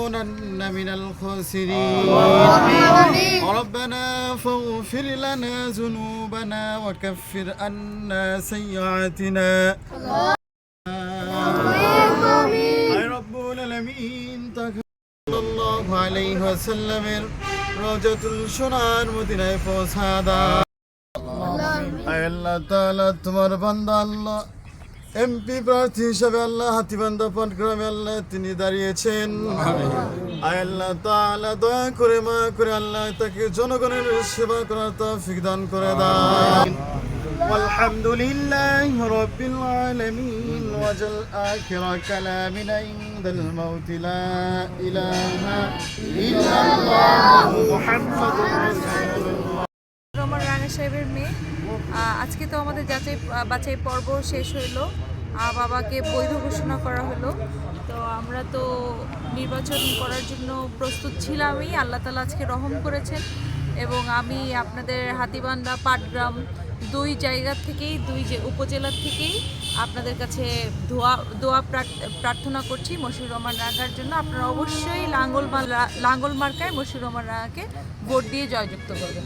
لنكونن من الخاسرين ربنا فاغفر لنا ذنوبنا وكفر عنا سيئاتنا আয় রব্বুল আলামিন তাকে সাল্লাল্লাহু আলাইহি ওয়াসাল্লামের রওজাতুল সোনার মদিনায় পৌঁছা দাও আয় আল্লাহ তাআলা তোমার বান্দা আল্লাহ এমপি প্রার্থী হিসাবে আল্লাহ হাতিবান্ধা পাটগ্রামে আল্লাহ তিনি দাঁড়িয়েছেন আয় আল্লাহ তাআলা দয়া করে মা করে আল্লাহ তাকে জনগণের সেবা করার তৌফিক দান করে দাও والحمد لله رب العالمين وجل آخر كلامنا عند الموت لا إله إلا الله محمد رسول الله রহমান রানা সাহেবের মেয়ে। আজকে তো আমাদের যাচাই বাছাই পর্ব শেষ হইল। বাবাকে বৈধ ঘোষণা করা হলো। তো আমরা তো নির্বাচন করার জন্য প্রস্তুত ছিলামই। আল্লাহ তালা আজকে রহম করেছেন। এবং আমি আপনাদের হাতিবান্ধা, পাটগ্রাম দুই জায়গা থেকেই, দুই যে উপজেলা থেকেই আপনাদের কাছে দোয়া দোয়া প্রার্থনা করছি মশিউর রহমান রাঙার জন্য। আপনারা অবশ্যই লাঙ্গল লাঙ্গল মার্কায় মশিউর রহমান রাঙাকে ভোট দিয়ে জয়যুক্ত করবেন।